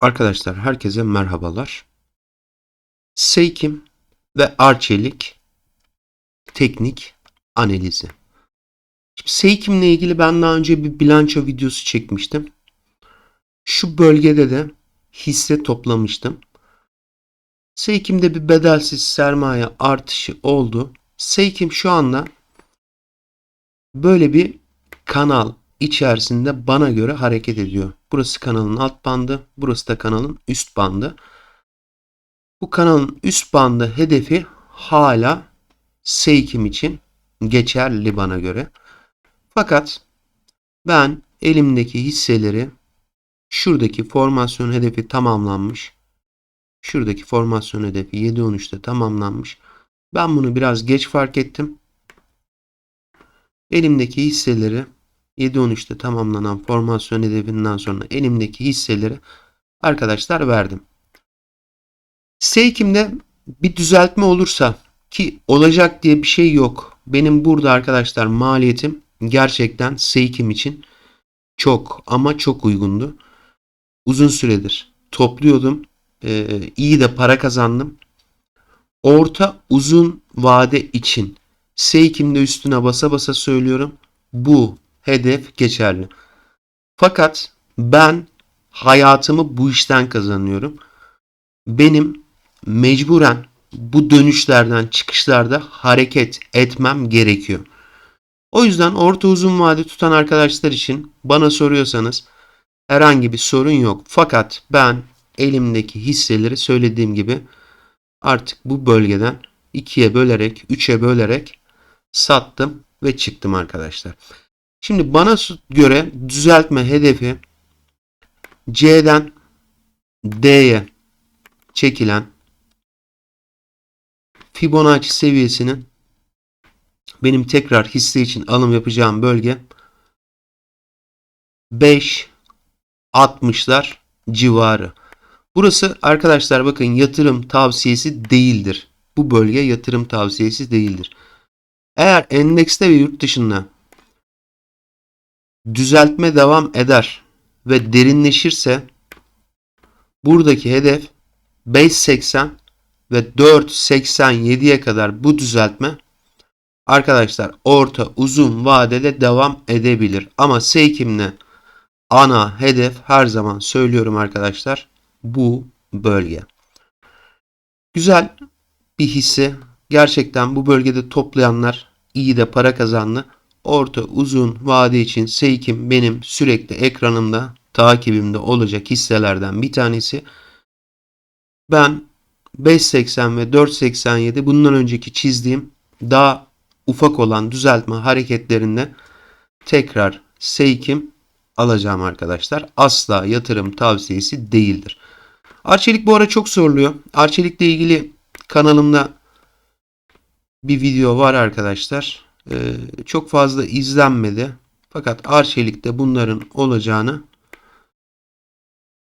Arkadaşlar herkese merhabalar. Seykim ve Arçelik teknik analizi. Şimdi Seykim'le ilgili ben daha önce bir bilanço videosu çekmiştim. Şu bölgede de hisse toplamıştım. Seykim'de bir bedelsiz sermaye artışı oldu. Seykim şu anda böyle bir kanal içerisinde bana göre hareket ediyor. Burası kanalın alt bandı, burası da kanalın üst bandı. Bu kanalın üst bandı hedefi hala Seykim için geçerli bana göre. Fakat ben elimdeki hisseleri şuradaki formasyon hedefi tamamlanmış. Şuradaki formasyon hedefi 7.13'te tamamlanmış. Ben bunu biraz geç fark ettim. Elimdeki hisseleri 7.13'te tamamlanan formasyon hedefinden sonra elimdeki hisseleri arkadaşlar verdim. Steak'imde bir düzeltme olursa ki olacak diye bir şey yok. Benim burada arkadaşlar maliyetim gerçekten Steak'im için çok ama çok uygundu. Uzun süredir topluyordum. Ee, iyi de para kazandım. Orta uzun vade için Steak'imde üstüne basa basa söylüyorum. Bu hedef geçerli. Fakat ben hayatımı bu işten kazanıyorum. Benim mecburen bu dönüşlerden, çıkışlarda hareket etmem gerekiyor. O yüzden orta uzun vade tutan arkadaşlar için bana soruyorsanız herhangi bir sorun yok. Fakat ben elimdeki hisseleri söylediğim gibi artık bu bölgeden ikiye bölerek, üçe bölerek sattım ve çıktım arkadaşlar. Şimdi bana göre düzeltme hedefi C'den D'ye çekilen Fibonacci seviyesinin benim tekrar hisse için alım yapacağım bölge 5 60'lar civarı. Burası arkadaşlar bakın yatırım tavsiyesi değildir. Bu bölge yatırım tavsiyesi değildir. Eğer endekste ve yurt dışında düzeltme devam eder ve derinleşirse buradaki hedef 5.80 ve 4.87'ye kadar bu düzeltme arkadaşlar orta uzun vadede devam edebilir. Ama Seykim'le ana hedef her zaman söylüyorum arkadaşlar bu bölge. Güzel bir hisse. Gerçekten bu bölgede toplayanlar iyi de para kazandı orta uzun vade için Seykim benim sürekli ekranımda takibimde olacak hisselerden bir tanesi. Ben 5.80 ve 4.87 bundan önceki çizdiğim daha ufak olan düzeltme hareketlerinde tekrar Seykim alacağım arkadaşlar. Asla yatırım tavsiyesi değildir. Arçelik bu ara çok soruluyor. Arçelikle ilgili kanalımda bir video var arkadaşlar. Ee, çok fazla izlenmedi. Fakat Arçelik'te bunların olacağını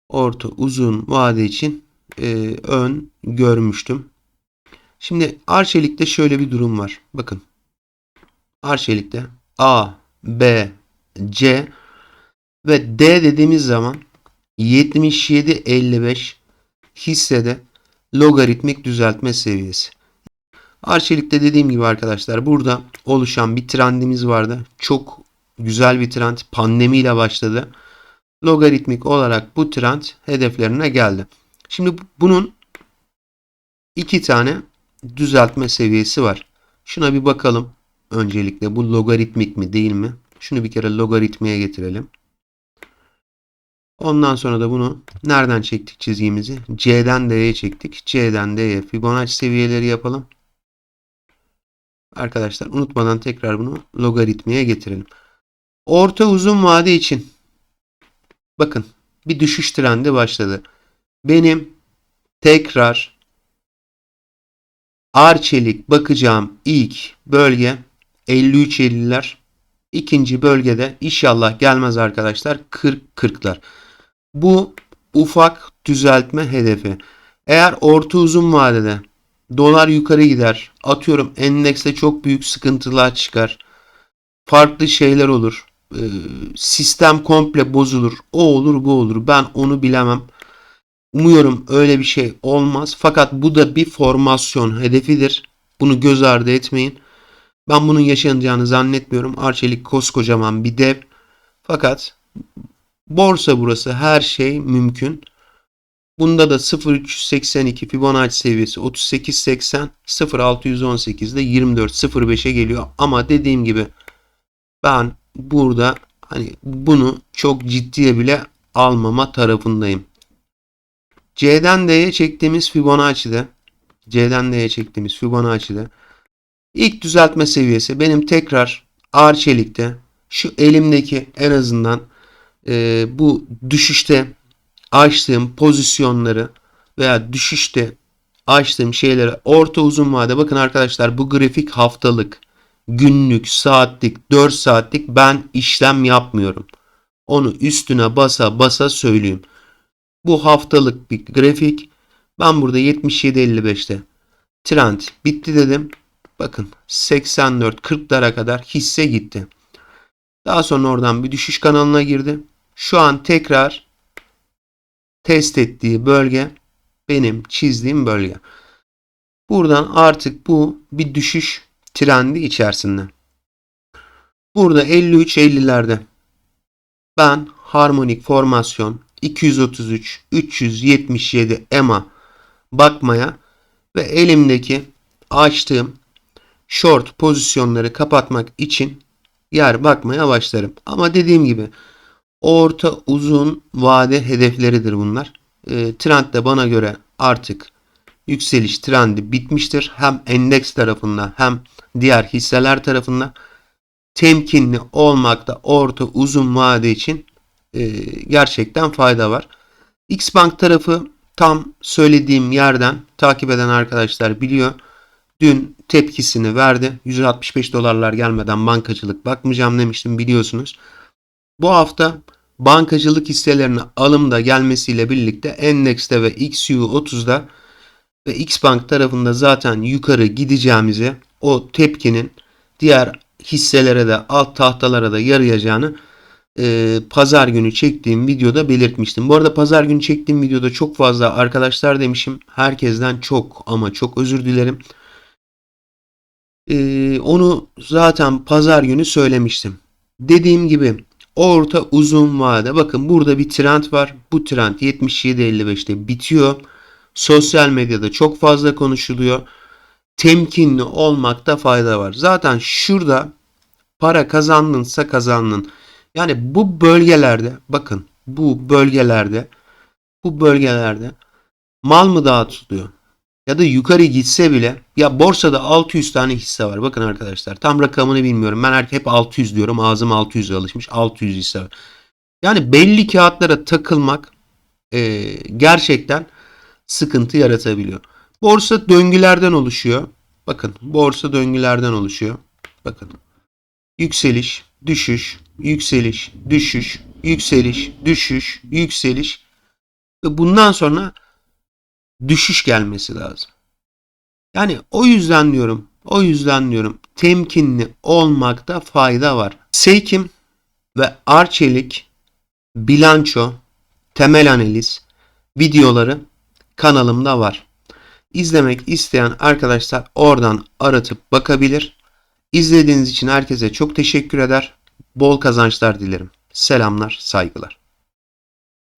orta uzun vade için e, ön görmüştüm. Şimdi Arçelik'te şöyle bir durum var. Bakın. Arçelik'te A, B, C ve D dediğimiz zaman 77-55 hissede logaritmik düzeltme seviyesi. Arçelik'te dediğim gibi arkadaşlar burada oluşan bir trendimiz vardı. Çok güzel bir trend pandemiyle başladı. Logaritmik olarak bu trend hedeflerine geldi. Şimdi bunun iki tane düzeltme seviyesi var. Şuna bir bakalım. Öncelikle bu logaritmik mi değil mi? Şunu bir kere logaritmiye getirelim. Ondan sonra da bunu nereden çektik çizgimizi? C'den D'ye çektik. C'den D'ye Fibonacci seviyeleri yapalım. Arkadaşlar unutmadan tekrar bunu logaritmaya getirelim. Orta uzun vade için bakın bir düşüş trendi başladı. Benim tekrar arçelik bakacağım ilk bölge 53-50'ler. İkinci bölgede inşallah gelmez arkadaşlar 40-40'lar. Bu ufak düzeltme hedefi. Eğer orta uzun vadede Dolar yukarı gider. Atıyorum endekste çok büyük sıkıntılar çıkar. Farklı şeyler olur. Ee, sistem komple bozulur. O olur bu olur. Ben onu bilemem. Umuyorum öyle bir şey olmaz. Fakat bu da bir formasyon hedefidir. Bunu göz ardı etmeyin. Ben bunun yaşanacağını zannetmiyorum. Arçelik koskocaman bir dev. Fakat borsa burası her şey mümkün. Bunda da 0382 Fibonacci seviyesi 3880 0618 de 2405'e geliyor. Ama dediğim gibi ben burada hani bunu çok ciddiye bile almama tarafındayım. C'den D'ye çektiğimiz Fibonacci'de C'den D'ye çektiğimiz Fibonacci'de ilk düzeltme seviyesi benim tekrar Arçelik'te şu elimdeki en azından e, bu düşüşte açtığım pozisyonları veya düşüşte açtığım şeyleri orta uzun vade bakın arkadaşlar bu grafik haftalık, günlük, saatlik, 4 saatlik ben işlem yapmıyorum. Onu üstüne basa basa söyleyeyim. Bu haftalık bir grafik. Ben burada 77.55'te trend bitti dedim. Bakın 84-40'lara kadar hisse gitti. Daha sonra oradan bir düşüş kanalına girdi. Şu an tekrar test ettiği bölge benim çizdiğim bölge. Buradan artık bu bir düşüş trendi içerisinde. Burada 53-50'lerde ben harmonik formasyon 233 377 EMA bakmaya ve elimdeki açtığım short pozisyonları kapatmak için yer bakmaya başlarım. Ama dediğim gibi orta uzun vade hedefleridir bunlar. E, trend de bana göre artık yükseliş trendi bitmiştir. Hem endeks tarafında hem diğer hisseler tarafında temkinli olmakta orta uzun vade için e, gerçekten fayda var. Xbank tarafı tam söylediğim yerden takip eden arkadaşlar biliyor. Dün tepkisini verdi. 165 dolarlar gelmeden bankacılık bakmayacağım demiştim biliyorsunuz. Bu hafta bankacılık hisselerine alımda gelmesiyle birlikte Endex'te ve XU30'da ve Xbank tarafında zaten yukarı gideceğimizi o tepkinin diğer hisselere de alt tahtalara da yarayacağını e, pazar günü çektiğim videoda belirtmiştim. Bu arada pazar günü çektiğim videoda çok fazla arkadaşlar demişim. Herkesten çok ama çok özür dilerim. E, onu zaten pazar günü söylemiştim. Dediğim gibi orta uzun vade bakın burada bir trend var. Bu trend 77.55'te bitiyor. Sosyal medyada çok fazla konuşuluyor. Temkinli olmakta fayda var. Zaten şurada para kazandınsa kazandın. Yani bu bölgelerde bakın bu bölgelerde bu bölgelerde mal mı dağıtılıyor? Ya da yukarı gitse bile ya borsada 600 tane hisse var. Bakın arkadaşlar tam rakamını bilmiyorum. Ben hep 600 diyorum. Ağzım 600'e alışmış. 600 hisse var. Yani belli kağıtlara takılmak e, gerçekten sıkıntı yaratabiliyor. Borsa döngülerden oluşuyor. Bakın borsa döngülerden oluşuyor. Bakın yükseliş, düşüş, yükseliş, düşüş, yükseliş, düşüş, yükseliş ve bundan sonra düşüş gelmesi lazım. Yani o yüzden diyorum, o yüzden diyorum temkinli olmakta fayda var. Seykim ve Arçelik bilanço, temel analiz videoları kanalımda var. İzlemek isteyen arkadaşlar oradan aratıp bakabilir. İzlediğiniz için herkese çok teşekkür eder. Bol kazançlar dilerim. Selamlar, saygılar.